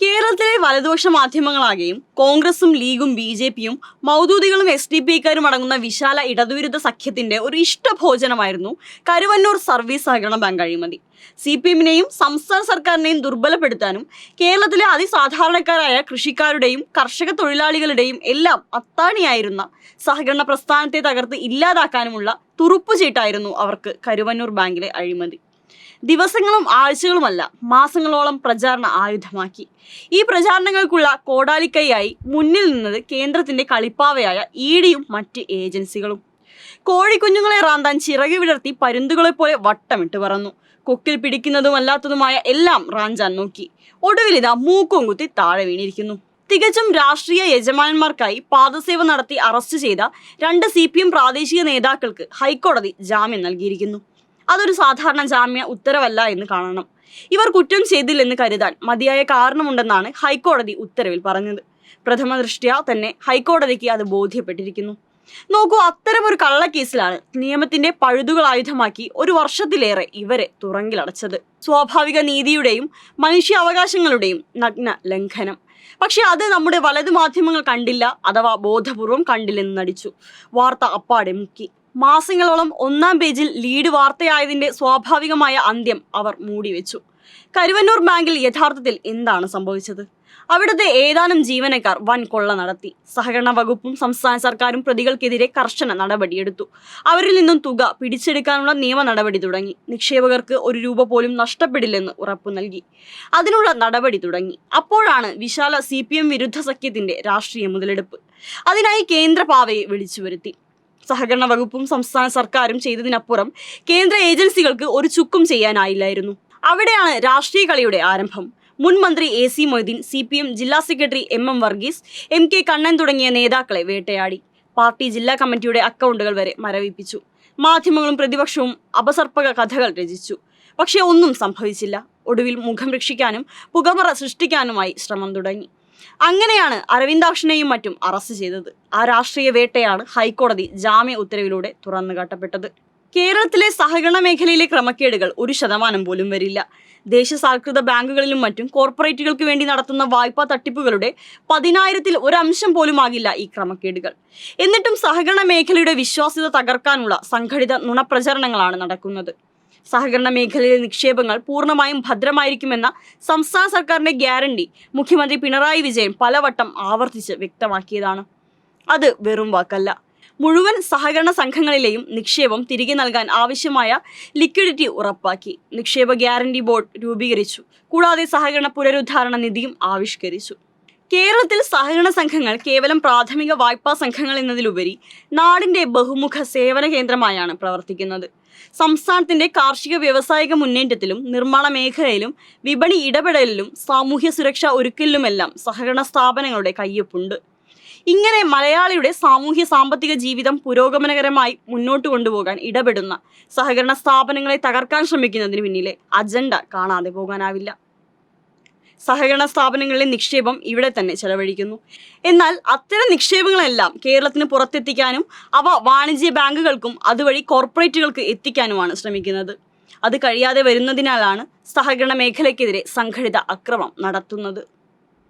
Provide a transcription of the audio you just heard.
കേരളത്തിലെ വലതുപക്ഷ മാധ്യമങ്ങളാകെയും കോൺഗ്രസും ലീഗും ബി ജെ പിയും മൗദൂദികളും എസ് ഡി പി ഐക്കാരും അടങ്ങുന്ന വിശാല ഇടതുവിരുദ്ധ സഖ്യത്തിന്റെ ഒരു ഇഷ്ടഭോജനമായിരുന്നു കരുവന്നൂർ സർവീസ് സഹകരണ ബാങ്ക് അഴിമതി. സി പി എമ്മിനെയും സംസ്ഥാന സർക്കാരിനെയും ദുർബലപ്പെടുത്താനും കേരളത്തിലെ അതിസാധാരണക്കാരായ കൃഷിക്കാരുടെയും കർഷക തൊഴിലാളികളുടെയും എല്ലാം അത്താണിയായിരുന്ന സഹകരണ പ്രസ്ഥാനത്തെ തകർത്ത് ഇല്ലാതാക്കാനുമുള്ള തുറുപ്പുചീട്ടായിരുന്നു അവർക്ക് കരുവന്നൂർ ബാങ്കിലെ അഴിമതി. ദിവസങ്ങളും ആഴ്ചകളുമല്ല മാസങ്ങളോളം പ്രചാരണ ആയുധമാക്കി. ഈ പ്രചാരണങ്ങൾക്കുള്ള കോടാലിക്കൈയായി മുന്നിൽ നിന്നത് കേന്ദ്രത്തിന്റെ കളിപ്പാവയായ ഇ ഡിയും മറ്റ് ഏജൻസികളും. കോഴിക്കുഞ്ഞുങ്ങളെ റാന്താൻ ചിറകി വിടർത്തി പരുന്തുകളെ പോലെ വട്ടമിട്ട് പറന്നു. കൊക്കിൽ പിടിക്കുന്നതും അല്ലാത്തതുമായ എല്ലാം റാഞ്ചാൻ നോക്കി. ഒടുവിൽ ഇതാ മൂക്കും കുത്തി താഴെ വീണിരിക്കുന്നു. തികച്ചും രാഷ്ട്രീയ യജമാനന്മാർക്കായി പാദസേവ നടത്തി അറസ്റ്റ് ചെയ്ത രണ്ട് സി പ്രാദേശിക നേതാക്കൾക്ക് ഹൈക്കോടതി ജാമ്യം നൽകിയിരിക്കുന്നു. അതൊരു സാധാരണ ജാമ്യ ഉത്തരവല്ല എന്ന് കാണണം. ഇവർ കുറ്റം ചെയ്തില്ലെന്ന് കരുതാൻ മതിയായ കാരണമുണ്ടെന്നാണ് ഹൈക്കോടതി ഉത്തരവിൽ പറഞ്ഞത്. പ്രഥമ ദൃഷ്ട്യാ തന്നെ ഹൈക്കോടതിക്ക് അത് ബോധ്യപ്പെട്ടിരിക്കുന്നു. നോക്കൂ അത്തരം ഒരു കള്ളക്കേസിലാണ് നിയമത്തിന്റെ പഴുതുകൾ ആയുധമാക്കി ഒരു വർഷത്തിലേറെ ഇവരെ തുറങ്കിലടച്ചത്. സ്വാഭാവിക നീതിയുടെയും മനുഷ്യാവകാശങ്ങളുടെയും നഗ്ന ലംഘനം. പക്ഷെ അത് നമ്മുടെ വലതു മാധ്യമങ്ങൾ കണ്ടില്ല അഥവാ ബോധപൂർവം കണ്ടില്ലെന്ന് നടിച്ചു. വാർത്ത അപ്പാടെ മുക്കി. മാസങ്ങളോളം ഒന്നാം പേജിൽ ലീഡ് വാർത്തയായതിന്റെ സ്വാഭാവികമായ അന്ത്യം അവർ മൂടിവെച്ചു കരുവന്നൂർ ബാങ്കിൽ യഥാർത്ഥത്തിൽ എന്താണ് സംഭവിച്ചത്? അവിടുത്തെ ഏതാനും ജീവനക്കാർ വൻ കൊള്ള നടത്തി. സഹകരണ വകുപ്പും സംസ്ഥാന സർക്കാരും പ്രതികൾക്കെതിരെ കർശന നടപടിയെടുത്തു. അവരിൽ നിന്നും തുക പിടിച്ചെടുക്കാനുള്ള നിയമ നടപടി തുടങ്ങി. നിക്ഷേപകർക്ക് ഒരു രൂപ പോലും നഷ്ടപ്പെടില്ലെന്ന് ഉറപ്പു നൽകി. അതിനുള്ള നടപടി തുടങ്ങി. അപ്പോഴാണ് വിശാല സി വിരുദ്ധ സഖ്യത്തിന്റെ രാഷ്ട്രീയ മുതലെടുപ്പ്. അതിനായി കേന്ദ്ര പാവയെ വിളിച്ചു വരുത്തി സഹകരണ വകുപ്പും സംസ്ഥാന സർക്കാരും ചെയ്തതിനപ്പുറം കേന്ദ്ര ഏജൻസികൾക്ക് ഒരു ചുക്കും ചെയ്യാനായില്ലായിരുന്നു. അവിടെയാണ് രാഷ്ട്രീയ കളിയുടെ ആരംഭം. മുൻ മന്ത്രി A C Moideen C P M ജില്ലാ secretary M M Varghese M K Kannan തുടങ്ങിയ നേതാക്കളെ വേട്ടയാടി. പാർട്ടി ജില്ലാ കമ്മിറ്റിയുടെ അക്കൗണ്ടുകൾ വരെ മരവിപ്പിച്ചു. മാധ്യമങ്ങളും പ്രതിപക്ഷവും അപസർപ്പക കഥകൾ രചിച്ചു. പക്ഷേ ഒന്നും സംഭവിച്ചില്ല. ഒടുവിൽ മുഖം രക്ഷിക്കാനും പുകമറ സൃഷ്ടിക്കാനുമായി ശ്രമം തുടങ്ങി. അങ്ങനെയാണ് അരവിന്ദാക്ഷനെയും മറ്റും അറസ്റ്റ് ചെയ്തത്. ആ രാഷ്ട്രീയ വേട്ടയാണ് ഹൈക്കോടതി ജാമ്യ ഉത്തരവിലൂടെ തുറന്നു കാട്ടപ്പെട്ടത്. കേരളത്തിലെ സഹകരണ മേഖലയിലെ ക്രമക്കേടുകൾ ഒരു ശതമാനം പോലും വരില്ല. ദേശസാൽകൃത ബാങ്കുകളിലും മറ്റും കോർപ്പറേറ്റുകൾക്ക് വേണ്ടി നടത്തുന്ന വായ്പാ തട്ടിപ്പുകളുടെ പതിനായിരത്തിൽ ഒരംശം പോലും ആകില്ല ഈ ക്രമക്കേടുകൾ. എന്നിട്ടും സഹകരണ മേഖലയുടെ വിശ്വാസ്യത തകർക്കാനുള്ള സംഘടിത നുണപ്രചരണങ്ങളാണ് നടക്കുന്നത്. സഹകരണ മേഖലയിലെ നിക്ഷേപങ്ങൾ പൂർണമായും ഭദ്രമായിരിക്കുമെന്ന സംസ്ഥാന സർക്കാരിന്റെ ഗ്യാരണ്ടി മുഖ്യമന്ത്രി പിണറായി വിജയൻ പലവട്ടം ആവർത്തിച്ച് വ്യക്തമാക്കിയതാണ്. അത് വെറും വാക്കല്ല. മുഴുവൻ സഹകരണ സംഘങ്ങളിലെയും നിക്ഷേപം തിരികെ നൽകാൻ ആവശ്യമായ ലിക്വിഡിറ്റി ഉറപ്പാക്കി. നിക്ഷേപ ഗ്യാരണ്ടി ബോർഡ് രൂപീകരിച്ചു. കൂടാതെ സഹകരണ പുനരുദ്ധാരണ നിധിയും ആവിഷ്കരിച്ചു. കേരളത്തിൽ സഹകരണ സംഘങ്ങൾ കേവലം പ്രാഥമിക വായ്പാ സംഘങ്ങൾ എന്നതിലുപരി നാടിന്റെ ബഹുമുഖ സേവന കേന്ദ്രമായാണ് പ്രവർത്തിക്കുന്നത്. സംസ്ഥാനത്തിന്റെ കാർഷിക വ്യവസായിക മുന്നേറ്റത്തിലും നിർമ്മാണ മേഖലയിലും വിപണി ഇടപെടലിലും സാമൂഹ്യ സുരക്ഷ ഒരുക്കലിലുമെല്ലാം സഹകരണ സ്ഥാപനങ്ങളുടെ കയ്യൊപ്പുണ്ട്. ഇങ്ങനെ മലയാളിയുടെ സാമൂഹ്യ സാമ്പത്തിക ജീവിതം പുരോഗമനകരമായി മുന്നോട്ട് കൊണ്ടുപോകാൻ ഇടപെടുന്ന സഹകരണ സ്ഥാപനങ്ങളെ തകർക്കാൻ ശ്രമിക്കുന്നതിന് പിന്നിലെ അജണ്ട കാണാതെ പോകാനാവില്ല. സഹകരണ സ്ഥാപനങ്ങളിലെ നിക്ഷേപം ഇവിടെ തന്നെ ചെലവഴിക്കുന്നു. എന്നാൽ അത്തരം നിക്ഷേപങ്ങളെല്ലാം കേരളത്തിന് പുറത്തെത്തിക്കാനും അവ വാണിജ്യ ബാങ്കുകൾക്കും അതുവഴി കോർപ്പറേറ്റുകൾക്ക് എത്തിക്കാനുമാണ് ശ്രമിക്കുന്നത്. അത് കഴിയാതെ വരുന്നതിനാലാണ് സഹകരണ മേഖലയ്ക്കെതിരെ സംഘടിത അക്രമം നടത്തുന്നത്.